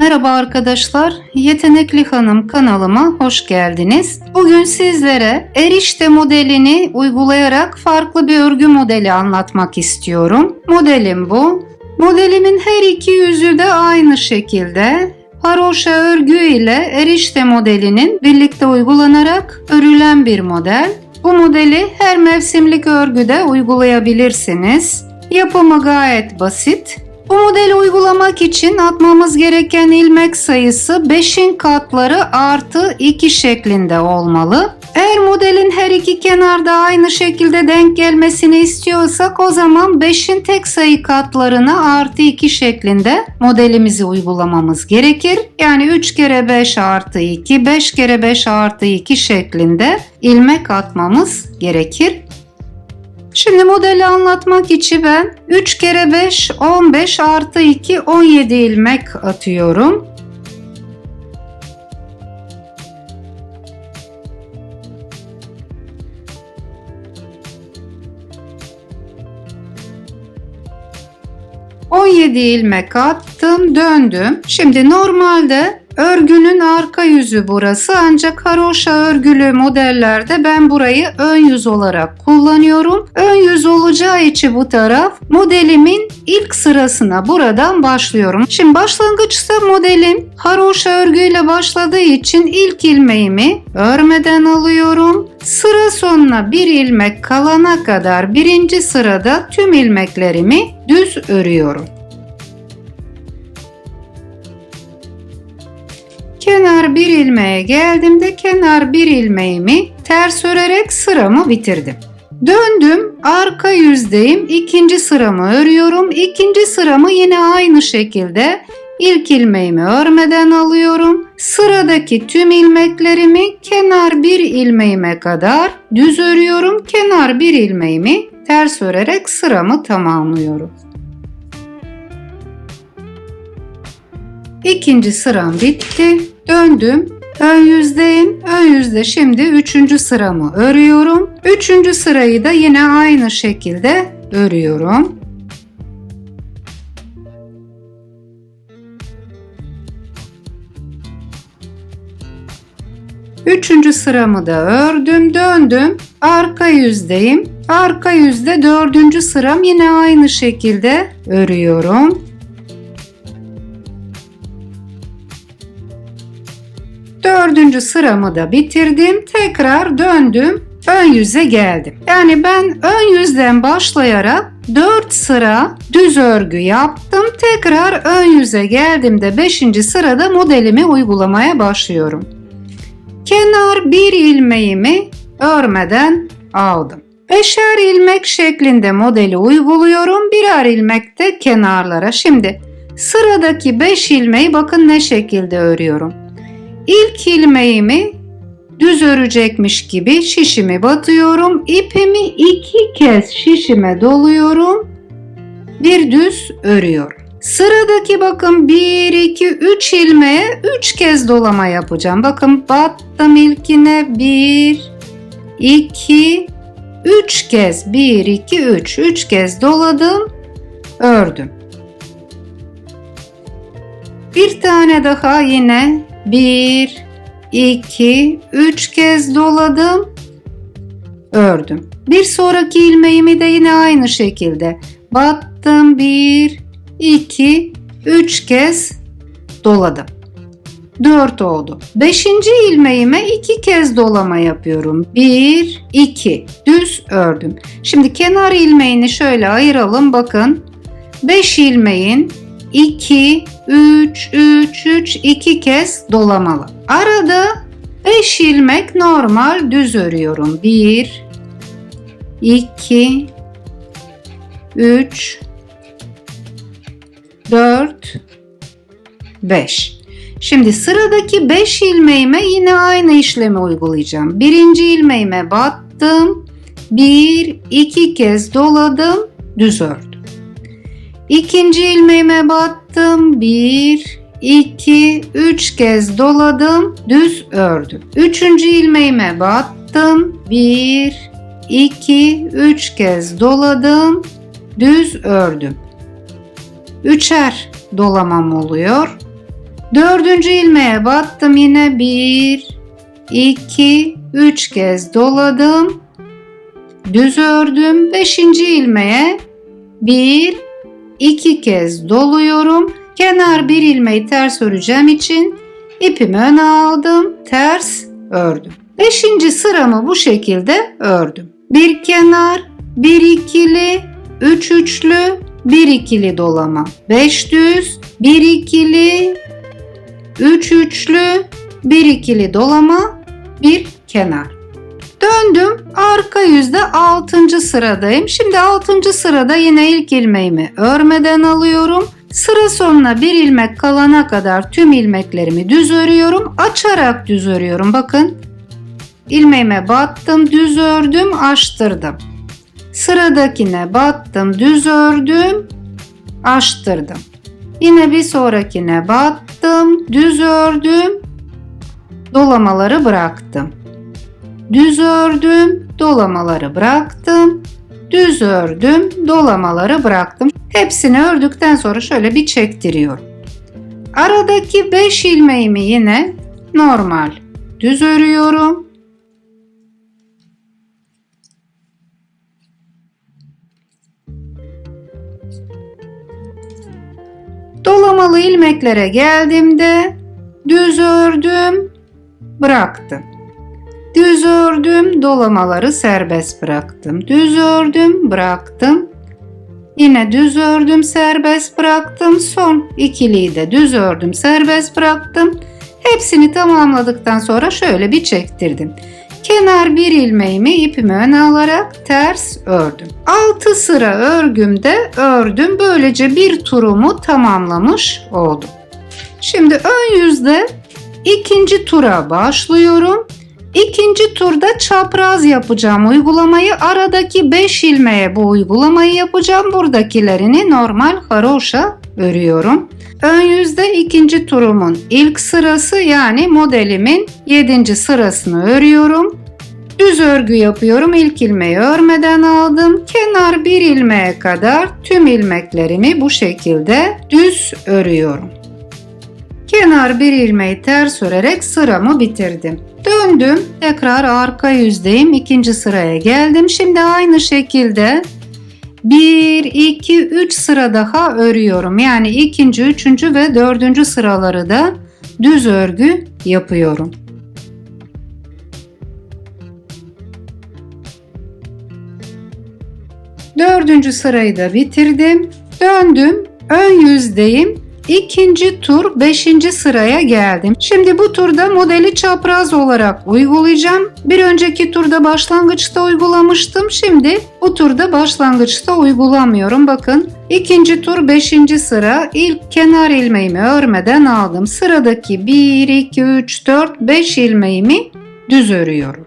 Merhaba arkadaşlar, Yetenekli Hanım kanalıma hoş geldiniz. Bugün sizlere erişte modelini uygulayarak farklı bir örgü modeli anlatmak istiyorum. Modelim bu. Modelimin her iki yüzü de aynı şekilde haroşa örgü ile erişte modelinin birlikte uygulanarak örülen bir model. Bu modeli her mevsimlik örgüde uygulayabilirsiniz. Yapımı gayet basit. Bu modeli uygulamak için atmamız gereken ilmek sayısı 5'in katları artı 2 şeklinde olmalı. Eğer modelin her iki kenarda aynı şekilde denk gelmesini istiyorsak o zaman 5'in tek sayı katlarına artı 2 şeklinde modelimizi uygulamamız gerekir. Yani 3 kere 5 artı 2, 5 kere 5 artı 2 şeklinde ilmek atmamız gerekir. Şimdi modeli anlatmak için ben 3 kere 5 15 artı 2 17 ilmek atıyorum. ...17 ilmek attım, döndüm. Şimdi normalde Örgünün arka yüzü burası ancak haroşa örgülü modellerde ben burayı ön yüz olarak kullanıyorum. Ön yüz olacağı için bu taraf modelimin ilk sırasına buradan başlıyorum. Şimdi başlangıçta modelim haroşa örgüyle başladığı için ilk ilmeğimi örmeden alıyorum. Sıra sonuna bir ilmek kalana kadar birinci sırada tüm ilmeklerimi düz örüyorum. Kenar bir ilmeğe geldiğimde kenar bir ilmeğimi ters örerek sıramı bitirdim. Döndüm arka yüzdeyim ikinci sıramı örüyorum. İkinci sıramı yine aynı şekilde ilk ilmeğimi örmeden alıyorum. Sıradaki tüm ilmeklerimi kenar bir ilmeğime kadar düz örüyorum. Kenar bir ilmeğimi ters örerek sıramı tamamlıyorum. İkinci sıram bitti. Döndüm. Ön yüzdeyim. Ön yüzde şimdi üçüncü sıramı örüyorum. Üçüncü sırayı da yine aynı şekilde örüyorum. Üçüncü sıramı da ördüm, döndüm. Arka yüzdeyim. Arka yüzde dördüncü sıram yine aynı şekilde örüyorum. Dördüncü sıramı da bitirdim. Tekrar döndüm. Ön yüze geldim. Yani ben ön yüzden başlayarak 4 sıra düz örgü yaptım. Tekrar ön yüze geldiğimde 5. sırada modelimi uygulamaya başlıyorum. Kenar bir ilmeğimi örmeden aldım. Beşer ilmek şeklinde modeli uyguluyorum. Birer ilmek de kenarlara. Şimdi sıradaki 5 ilmeği bakın ne şekilde örüyorum. İlk ilmeğimi düz örecekmiş gibi şişimi batıyorum. İpimi iki kez şişime doluyorum. Bir düz örüyorum. Sıradaki bakın 1, 2, 3 ilmeğe 3 kez dolama yapacağım. Bakın battım ilkine 1, 2, 3 kez 1, 2, 3. 3 kez doladım. Ördüm. Bir tane daha yine 1, 2, 3 kez doladım. Ördüm. Bir sonraki ilmeğimi de yine aynı şekilde battım. 1, 2, 3 kez doladım. 4 oldu. 5. ilmeğime 2 kez dolama yapıyorum. 1, 2. Düz ördüm. Şimdi kenar ilmeğini şöyle ayıralım. Bakın. 5 ilmeğin 2, 3, 3, 3, 2 kez dolamalı. Arada 5 ilmek normal düz örüyorum. 1, 2, 3, 4, 5. Şimdi sıradaki 5 ilmeğime yine aynı işlemi uygulayacağım. Birinci ilmeğime battım. 1, 2 kez doladım, düz ördüm. İkinci ilmeğime battım. 1, 2, 3 kez doladım. Düz ördüm. Üçüncü ilmeğime battım. 1, 2, 3 kez doladım. Düz ördüm. Üçer dolamam oluyor. Dördüncü ilmeğe battım yine 1, 2, 3 kez doladım. Düz ördüm. Beşinci ilmeğe 1, 2 kez doluyorum. Kenar bir ilmeği ters öreceğim için ipimi öne aldım. Ters ördüm. Beşinci sıramı bu şekilde ördüm. Bir kenar, bir ikili, üç üçlü, bir ikili dolama. Beş düz, bir ikili, üç üçlü, bir ikili dolama, bir kenar. Döndüm arka yüzde 6. sıradayım. Şimdi 6. sırada yine ilk ilmeğimi örmeden alıyorum. Sıra sonuna bir ilmek kalana kadar tüm ilmeklerimi düz örüyorum. Açarak düz örüyorum. Bakın ilmeğime battım, düz ördüm, açtırdım. Sıradakine battım, düz ördüm, açtırdım. Yine bir sonrakine battım, düz ördüm, dolamaları bıraktım. Düz ördüm, dolamaları bıraktım. Düz ördüm, dolamaları bıraktım. Hepsini ördükten sonra şöyle bir çektiriyorum. Aradaki 5 ilmeğimi yine normal düz örüyorum. Dolamalı ilmeklere geldiğimde düz ördüm, bıraktım. Düz ördüm, dolamaları serbest bıraktım. Düz ördüm, bıraktım. Yine düz ördüm, serbest bıraktım. Son ikiliyi de düz ördüm, serbest bıraktım. Hepsini tamamladıktan sonra şöyle bir çektirdim. Kenar bir ilmeğimi ipimi öne alarak ters ördüm. 6 sıra örgümde ördüm. Böylece bir turumu tamamlamış oldum. Şimdi ön yüzde ikinci tura başlıyorum. İkinci turda çapraz yapacağım uygulamayı. Aradaki 5 ilmeğe bu uygulamayı yapacağım. Buradakilerini normal haroşa örüyorum. Ön yüzde ikinci turumun ilk sırası yani modelimin 7. sırasını örüyorum. Düz örgü yapıyorum. İlk ilmeği örmeden aldım. Kenar bir ilmeğe kadar tüm ilmeklerimi bu şekilde düz örüyorum. Kenar bir ilmeği ters örerek sıramı bitirdim. Döndüm. Tekrar arka yüzdeyim. ikinci sıraya geldim. Şimdi aynı şekilde 1, 2, 3 sıra daha örüyorum. Yani ikinci, üçüncü ve dördüncü sıraları da düz örgü yapıyorum. Dördüncü sırayı da bitirdim. Döndüm. Ön yüzdeyim. İkinci tur 5. sıraya geldim. Şimdi bu turda modeli çapraz olarak uygulayacağım. Bir önceki turda başlangıçta uygulamıştım. Şimdi bu turda başlangıçta uygulamıyorum. Bakın ikinci tur 5. sıra ilk kenar ilmeğimi örmeden aldım. Sıradaki 1, 2, 3, 4, 5 ilmeğimi düz örüyorum.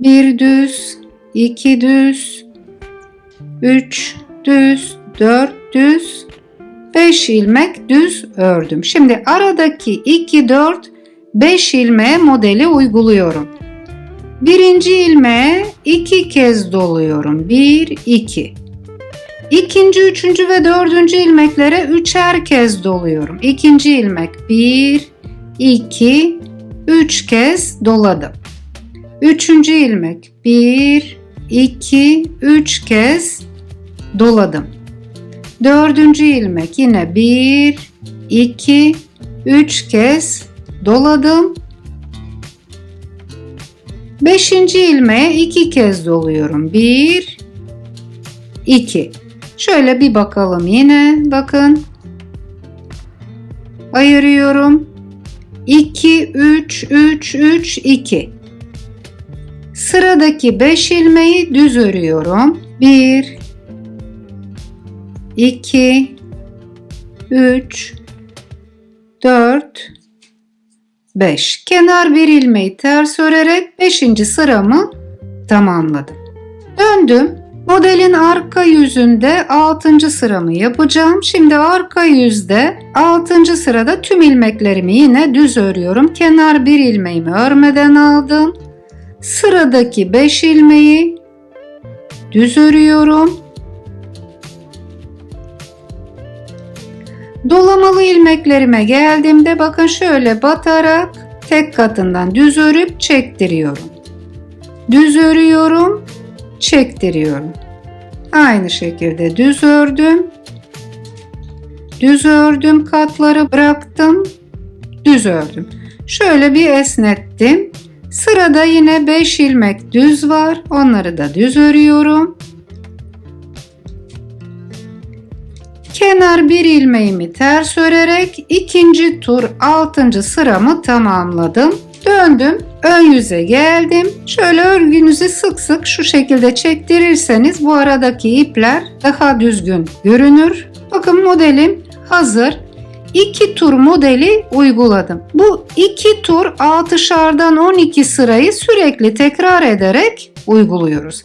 Bir düz, iki düz, üç düz, 4 düz, 5 ilmek düz ördüm. Şimdi aradaki 2, 4, 5 ilmeğe modeli uyguluyorum. Birinci ilmeğe 2 kez doluyorum. 1, 2. İkinci, üçüncü ve dördüncü ilmeklere üçer kez doluyorum. İkinci ilmek 1, 2, 3 kez doladım. Üçüncü ilmek 1, 2, 3 kez doladım. Dördüncü ilmek yine bir, iki, üç kez doladım. Beşinci ilmeğe iki kez doluyorum. Bir, iki. Şöyle bir bakalım yine. Bakın. Ayırıyorum. 2, 3, 3, 3, 2. Sıradaki 5 ilmeği düz örüyorum. 1, 2 3 4 5 kenar bir ilmeği ters örerek 5. sıramı tamamladım. Döndüm. Modelin arka yüzünde 6. sıramı yapacağım. Şimdi arka yüzde 6. sırada tüm ilmeklerimi yine düz örüyorum. Kenar bir ilmeğimi örmeden aldım. Sıradaki 5 ilmeği düz örüyorum. Dolamalı ilmeklerime geldiğimde bakın şöyle batarak tek katından düz örüp çektiriyorum. Düz örüyorum, çektiriyorum. Aynı şekilde düz ördüm. Düz ördüm, katları bıraktım. Düz ördüm. Şöyle bir esnettim. Sırada yine 5 ilmek düz var. Onları da düz örüyorum. Kenar bir ilmeğimi ters örerek ikinci tur 6. sıramı tamamladım. Döndüm, ön yüze geldim. Şöyle örgünüzü sık sık şu şekilde çektirirseniz bu aradaki ipler daha düzgün görünür. Bakın modelim hazır. 2 tur modeli uyguladım. Bu 2 tur 6'şardan 12 sırayı sürekli tekrar ederek uyguluyoruz.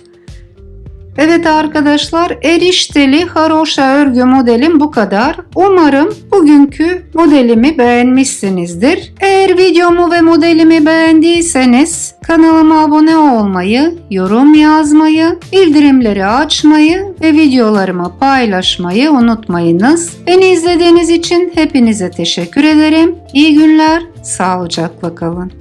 Evet arkadaşlar erişteli haroşa örgü modelim bu kadar. Umarım bugünkü modelimi beğenmişsinizdir. Eğer videomu ve modelimi beğendiyseniz kanalıma abone olmayı, yorum yazmayı, bildirimleri açmayı ve videolarımı paylaşmayı unutmayınız. Beni izlediğiniz için hepinize teşekkür ederim. İyi günler, sağlıcakla kalın.